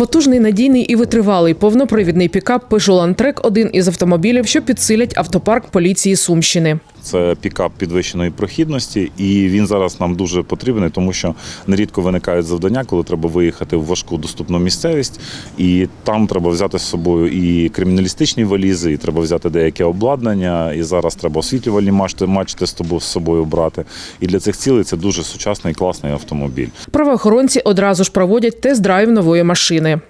Потужний, надійний і витривалий повнопривідний пікап Peugeot Landtrek – один із автомобілів, що підсилять автопарк поліції Сумщини. Це пікап підвищеної прохідності, і він зараз нам дуже потрібний, тому що нерідко виникають завдання, коли треба виїхати в важку доступну місцевість, і там треба взяти з собою і криміналістичні валізи, і треба взяти деяке обладнання. І зараз треба освітлювальні мачти, мачти з тобою з собою брати. І для цих цілей це дуже сучасний класний автомобіль. Правоохоронці одразу ж проводять тест-драйв нової машини.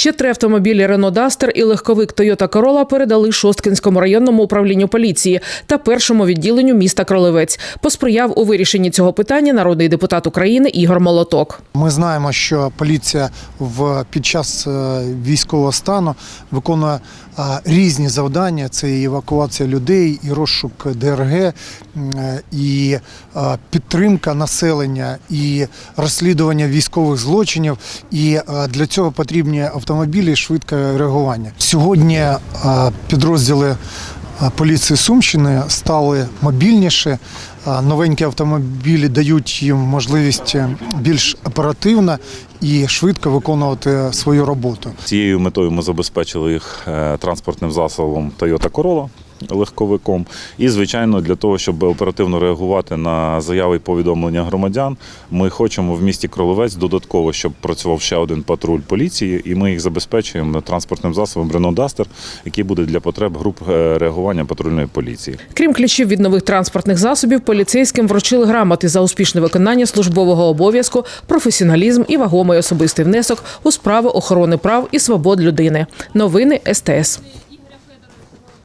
Ще три автомобілі Renault Duster і легковик Toyota Corolla передали Шосткинському районному управлінню поліції та першому відділенню міста Кролевець. Посприяв у вирішенні цього питання народний депутат України Ігор Молоток. Ми знаємо, що поліція в під час е, військового стану виконує е, різні завдання: це і евакуація людей, і розшук ДРГ, і е, підтримка населення, і розслідування військових злочинів. І для цього потрібні автомобілі і швидке реагування. Сьогодні е, підрозділи. е, Поліції Сумщини стали мобільніше. Е, Новенькі автомобілі дають їм можливість е, більш оперативно і швидко виконувати свою роботу. Цією метою ми забезпечили їх е, транспортним засобом Toyota Corolla легковиком. І, звичайно, для того, щоб оперативно реагувати на заяви і повідомлення громадян, ми хочемо в місті Кроловець додатково, щоб працював ще один патруль поліції, і ми їх забезпечуємо транспортним засобом Renault Duster, який буде для потреб груп е, реагування патрульної поліції. Крім ключів від нових транспортних засобів, поліцейським вручили грамоти за успішне виконання службового обов'язку, професіоналізм і вагомий особистий внесок у справу охорони прав і свобод людини. Новини СТС.